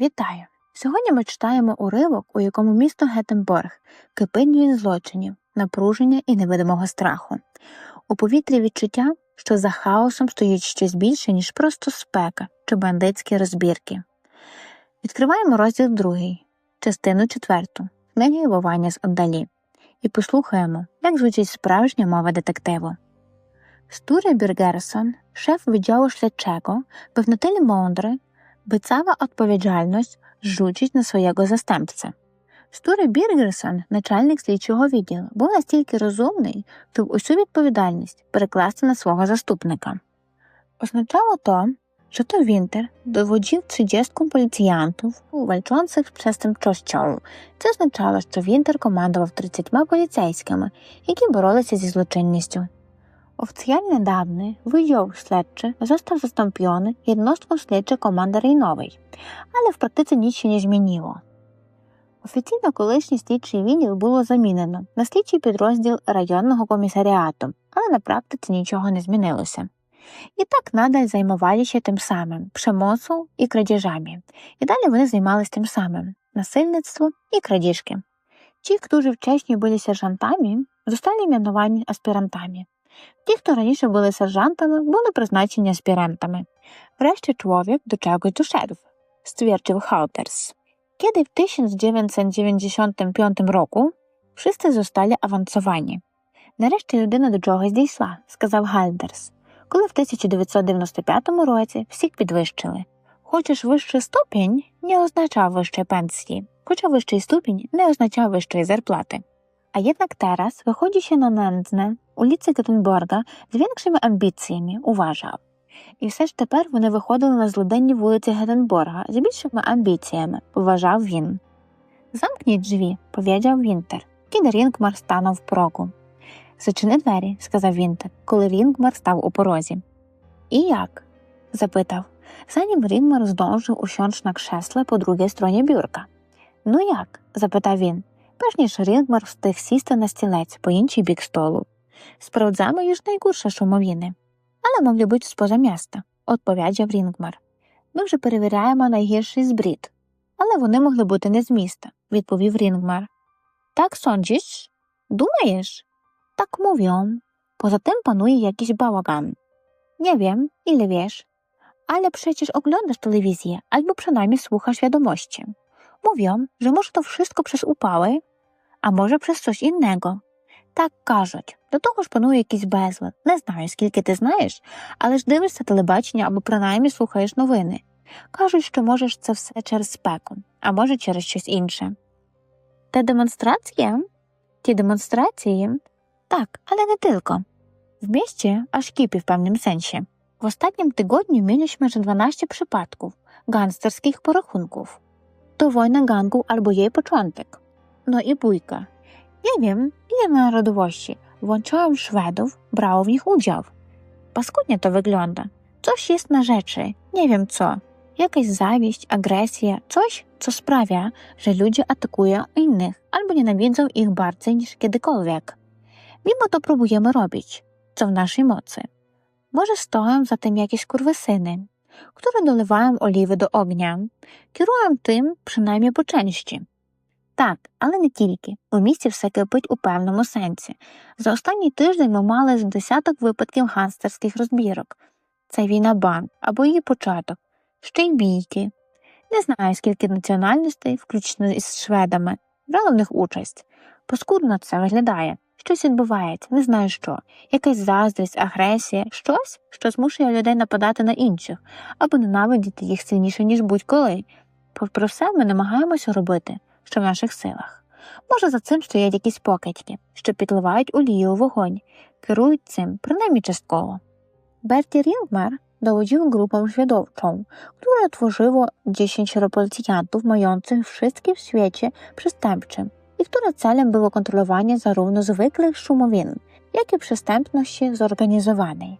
Вітаю! Сьогодні ми читаємо уривок, у якому місто Гетенборг кипить від злочинів, напруження і невидимого страху. У повітрі відчуття, що за хаосом стоїть щось більше, ніж просто спека чи бандитські розбірки. Відкриваємо розділ другий, частину четверту, книги Вовання з отдалі, і послухаємо, як звучить справжня мова детективу. Стуре Бюргерсон, шеф відділу слідчого, був на тyle mądry, by cała odpowiedzialność rzucić na swojego zastępcę. Стуре Біргерсон, начальник слідчого відділу, був настільки розумний, щоб усю відповідальність перекласти на свого заступника. Означało to, że to Winter dowodził 30 policjantów walczących z przestępczością. Це означало, що Вінтер командував 30 поліцейськими, які боролися зі злочинністю. Oficjalnie dawny Wydział Śledczy został zastąpiony jednostką śledczej komandy rejnowej, але в практиці nic się nie. Офіційно колишній слідчий відділ було замінено на слідчий підрозділ районного комісаріату, але на практиці нічого не змінилося. І так надаль займалися тим самим przemocą і крадіжами. І далі вони займалися тим самим насильництво і крадіжки. Ті, хто którzy wcześniej byli sierżantami, zostali mianowani aspirantami. Ті, хто раніше були сержантами, були призначені аспірантами. Врешті чоловік до чогось дошедł, stwierdził Halters. Kiedy w 1995 roku wszyscy zostali awansowani. Нарешті людина до чогось дійшла, сказав Гальдерс, коли в 1995 році всіх підвищили. Хочеш вищий ступінь не означав вищої пенсії, хоча вищий ступінь не означав вищої зарплати. A jednak teraz wychodzi się na ulicy Гетенборга з większymi амбіціями, uważał. І все ж тепер вони виходили на злоденні вулиці Гетенборга з більшими амбіціями, вважав він. Замкніть дві, powiedział Вінтер, kiedy Рінгмар станув в прогу. Зачини двері, сказав Вінтер, коли Рінгмар став у порозі. І як? запитав, zanim Рінгмар здążył usiąść na krześle po drugiej stronie biurka. Ну як? запитав він, перш ніж Рінгмар встиг сісти на стілець по інший бік столу. Sprawdzamy już najgorsze szumowiny, ale mogli być spoza miasta, odpowiedział Ringmar. Ми вже перевіряємо найгірший збрід, але вони могли бути не з міста, відповів Рінгмар. Так sądzisz? Думаєш? Так mówią. Poza tym panuje jakiś bałagan. Nie wiem, ile wiesz, ale przecież oglądasz telewizję albo przynajmniej słuchasz wiadomości. Mówią, że może to wszystko przez upały, a może przez coś innego. Так кажуть. До того ж панує якийсь безлад. Не знаю, скільки ти знаєш, але ж дивишся телебачення або принаймні слухаєш новини. Кажуть, що можеш це все через спеку, а може через щось інше. Те демонстрація? Ті демонстрації? Так, але не тільки. W mieście aż kipi w pewnym sensie. W ostatnim tygodniu mieliśmy że 12 przypadków gangsterskich porachunków. To wojna gangu albo jej początek. No i bójka. Nie wiem, ile narodowości. Włączyłam Szwedów, brało w nich udział. Paskudnie to wygląda. Coś jest na rzeczy, nie wiem co. Jakaś zawiść, agresja, coś, co sprawia, że ludzie atakują innych albo nienawidzą ich bardziej niż kiedykolwiek. Mimo to próbujemy robić, co w naszej mocy. Może stoją za tym jakieś kurwysyny, które dolewają oliwy do ognia, kierują tym przynajmniej po części. Так, але не тільки. У місті все кипить у певному сенсі. За останній тиждень ми мали з десяток випадків ганстерських розбірок. Це війна банд або її початок, ще й бійки. Не знаю, скільки національностей, включно із шведами, брало в них участь. Паскудно це виглядає. Щось відбувається, не знаю що, якась заздрість, агресія, щось, що змушує людей нападати на інших або ненавидіти їх сильніше, ніж будь-коли. Попри все, ми намагаємося робити що в наших силах. Може, за цим стоять якісь покидьки, що підливають олію у вогонь, керують цим, принаймні частково. Берті Рінгмер dowodził grupą śledczą, która tworzyło 10 policjantów mających wszystkie w świecie przestępczym i które celem było kontrolowanie zarówno zwykłych szumowin, jak i przestępności zorganizowanej.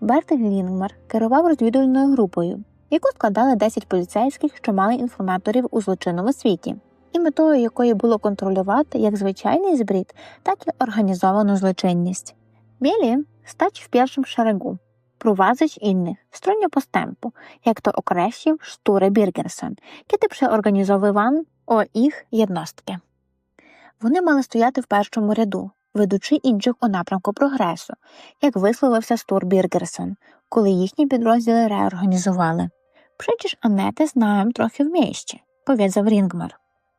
Берт Лінгмар керував розвідувальною групою, яку складали 10 поліцейських, що мали інформаторів у злочинному світі і метою якої було контролювати як звичайний збрід, так і організовану злочинність. Білі стать в першому шерегу, prowadzić innych w stronie postępu, jak to określił Szture Біргерсон, kiedy przeorganizowywano o ich jednostki. Вони мали стояти в першому ряду, ведучи інших у напрямку прогресу, як висловився Стур Біргерсон, коли їхні підрозділи реорганізували. Przecież Anetę znałem trochę w mieście, powiedział.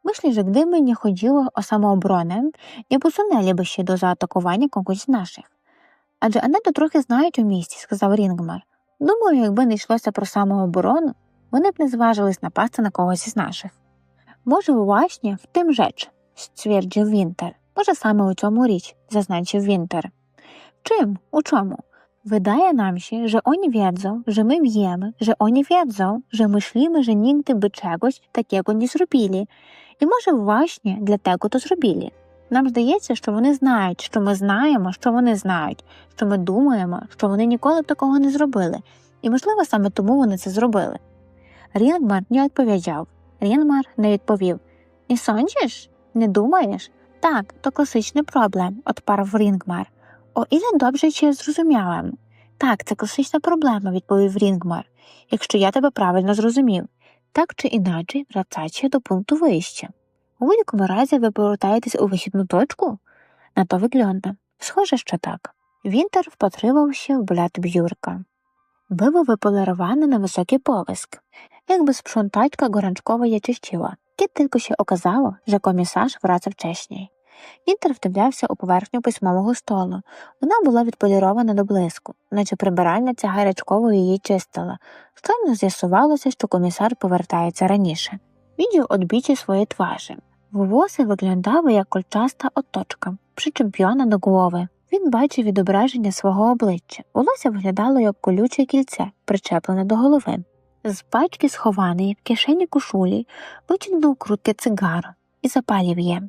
Myślę, że gdyby nie chodziło o samoobronę, nie posunęliby się do zaatakowania kogoś z naszych. Адже Анету трохи знають у місті, сказав Рінгмар. Думаю, якби не йшлося про самооборону, вони б не зважились напасти на когось із наших. Може, właśnie в тим rzecz, stwierdził Вінтер. Може, саме у цьому річ, зазначив Вінтер. Czym? У чому? Wydaje nam się, że oni wiedzą, że my wiemy, że oni wiedzą, że myślimy, że nigdy by czegoś takiego zrobili. І може, właśnie dlatego to зробили. Нам здається, що вони знають, що ми знаємо, що вони знають, що ми думаємо, що вони ніколи б такого не зробили. І, можливо, саме тому вони це зробили. Рінгмар не відповідав. Рінгмар не відповів. Не сончиш? Не думаєш? Так, то класичний проблем, odparł Рінгмар. О ile dobrze cię зрозуміла. Так, це класична проблема, відповів Рінгмар, якщо я тебе правильно зрозумів. Так чи іначе, врацайся до пункту вище. У будь-якому разі ви повертаєтесь у вихідну точку? На то виглядає. Схоже, що так. Вінтер впатривався в блят б'юрка. Było wypolerowane na wysoki połysk, jakby sprzątaczka gorączkowo je czyściła, kiedy tylko się okazało, że komisarz wraca wcześniej. Вінтер вдивлявся у поверхню письмового столу. Вона була відполірована до блиску, наче прибиральниця гарячково її чистила. Щойно з'ясувалося, що комісар повертається раніше. Відділ odbicie swojej twarzy. Włosy wyglądały jak kolczasta otoczka, przyczepiona до głowy. Він бачив відображення свого обличчя. Волосся виглядало як колюче кільце, причеплене до голови. З пачки, схованої в кишені кушулі, витягнув крутке цигаро і запалив її.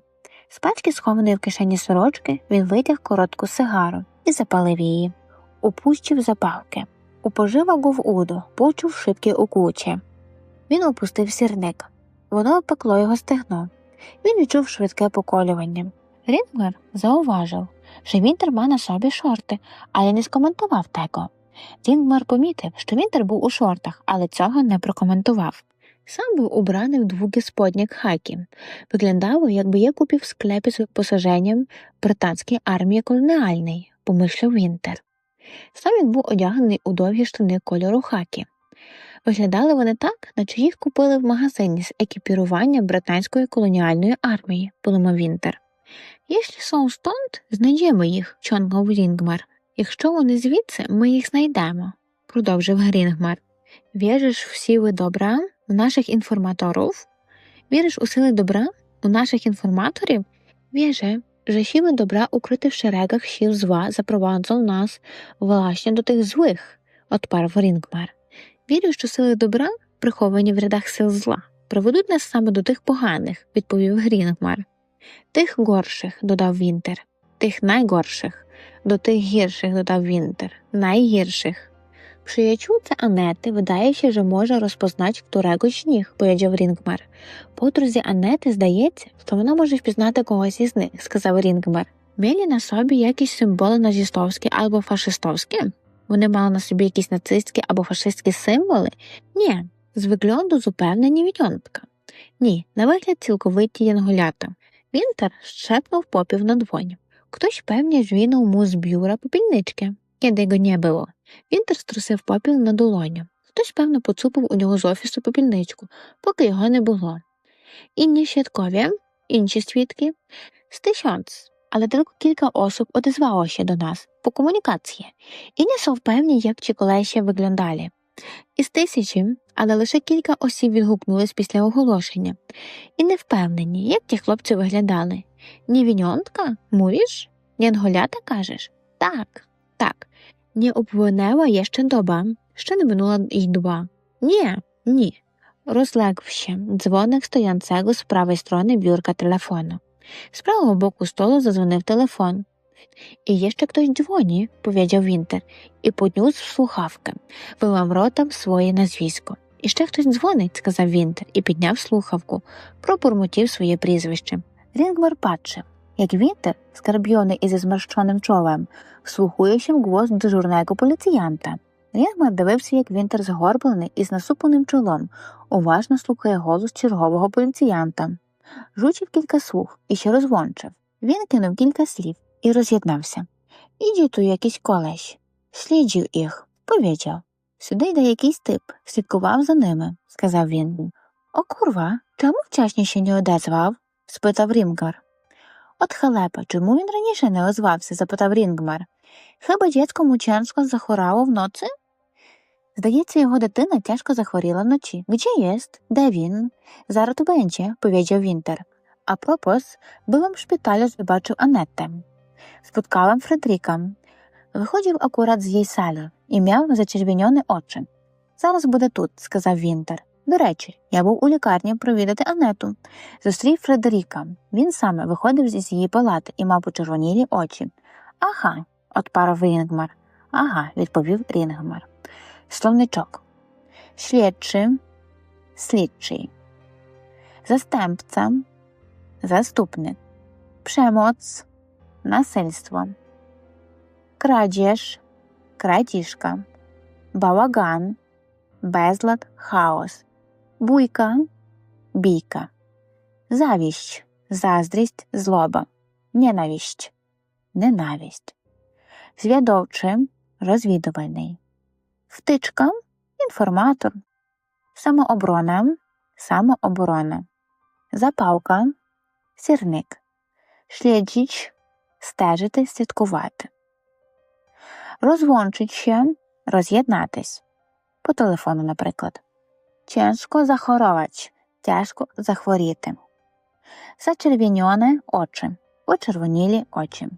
З пачки, схованої в кишені сорочки, він витяг коротку сигару і запалив її. Упустив запалки. У поживок в уду, почув шибки у кучі. Він опустив сірник. Воно опекло його стегно. Він відчув швидке поколювання. Рінгер зауважив, що Вінтер має на собі шорти, але не скоментував tego. Рінгмар помітив, що Вінтер був у шортах, але цього не прокоментував. Сам був убраний в двугі хакі. Виглядало, якби я купив склепі з посаженням британської армії колоніальної, помислив Вінтер. Сам він був одягнений у довгі штани кольору хакі. Виглядали вони так, наче їх купили в магазині з екіпірування британської колоніальної армії, подумав Вінтер. Якщо сон стонт, знайдемо їх, чонгав Рінгмар. Якщо вони звідси, ми їх знайдемо, продовжив Грінгмар. Віриш в сили добра, наших інформаторів? Віриш у сили добра, у наших інформаторів? Вірze, że siły dobra ukryte w szeregach sił zła zaprowadzą nas właśnie do tych złych, odparł Ringmar. Вірю, що сили добра, приховані в рядах сил зла, приведуть нас саме до тих поганих, відповів Грінгмар. Тих горших, додав Вінтер. Тих найгорших. До тих гірших, додав Вінтер. Найгірших. Przyjaciółce Anety wydaje się, że może rozpoznać któregoś z nich, powiedział. Подрузі Анети здається, що вона може впізнати когось із них, сказав Рінгмар. Мілі на собі якісь символи назістовські або фашистовські? Вони мали на собі якісь нацистські або фашистські символи? Ні, з вигляду зупевнені невідьонтка. Ні, на вигляд цілковиті янголята. Вінтер щепнув попів на двоні. Хтось певні звінув му з бюра попільнички, go nie było. Вінтер струсив попіл на долоню. Хтось, певно, поцупив у нього з офісу попільничку, поки його не було. Інні свідкові, інші свідки тисяць, але tylko кілька осіб się до нас по комунікації і не są впевні, як чи колесі виглядали. Із тисячі, але лише кілька осіб відгукнулись після оголошення. І не впевнені, як ті хлопці виглядали. Нівіньонтка? Мовіш? Нянголята кажеш? Так, так. Nie upłynęła jeszcze doba, ще не минула й доба. Ні, ні. Розлегв дзвоник стоянцего з правої сторони biurka телефону. З правого боку столу задзвонив телефон. І є ще хтось дзвоні, powiedział Вінтер, і поднюс в слухавки, вилав ротом своє назвісько. І ще хтось дзвонить, сказав Вінтер, і підняв слухавку, пробурмотів своє прізвище. Рінгмар patrzył, jak Вінтер, скарбьоний і зі зморщеним чолом, wsłuchuje się głos dyżurnego policjanta. Рінгмар дивився, як Вінтер згорблений і з насупленим чолом, уважно слухає голос чергового поліціянта. Жучив кілька слух і ще розвончив. Він кинув кілька слів і роз'єднався. Іді tu якийсь колеш. Сліджив їх, powiedział. Сюди йде якийсь тип, слідкував за ними, сказав він. О, курва, чому вчасніше не одезвав? спитав Рінгмар. От халепа, чому він раніше не озвався? запитав Рінгмар. Хіба дядько Мученсько захворало вночі? Здається, його дитина тяжко захворіла вночі. Gdzie jest? Де він? Зараз tu będzie, powiedział Вінтер. А пропос, w szpitalu, zobaczył Anetę. Spotkałem Фредріка. Виходив акурат з її салі і м'яв зачервіньоні очі. Зараз буде тут, сказав Вінтер. До речі, я був у лікарні провідати Анету. Зустрів Фредеріка. Він саме виходив з її палати і мав почервонілі очі. Ага, отпарив Рінгмар. Ага, відповів Рінгмар. Словничок. Слідчий, слідчий. Застępca, заступник. Przemoc, насильство. Крадіж, крадіжка. Балаган, безлад, хаос. Буйка, бійка. Завість, заздрість, злоба. Ненависть, ненависть. Зв'ядовчий, розвідувальний. Втичка, інформатор. Самооборона, самооборона. Запалка, сірник. Śledzić – стежити, слідкувати. Розвончить ще – роз'єднатись. По телефону, наприклад. Тяжко захоровать – тяжко захворіти. Зачервіньоне – очі. Почервонілі очі.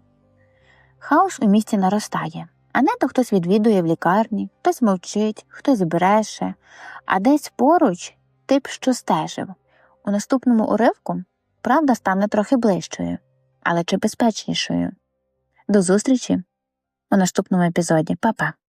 Хаос у місті наростає. А не то хтось відвідує в лікарні, хтось мовчить, хтось бреше, а десь поруч тип, що стежив. У наступному уривку правда стане трохи ближчою, але чи безпечнішою. До зустрічі у наступному епізоді. Па-па!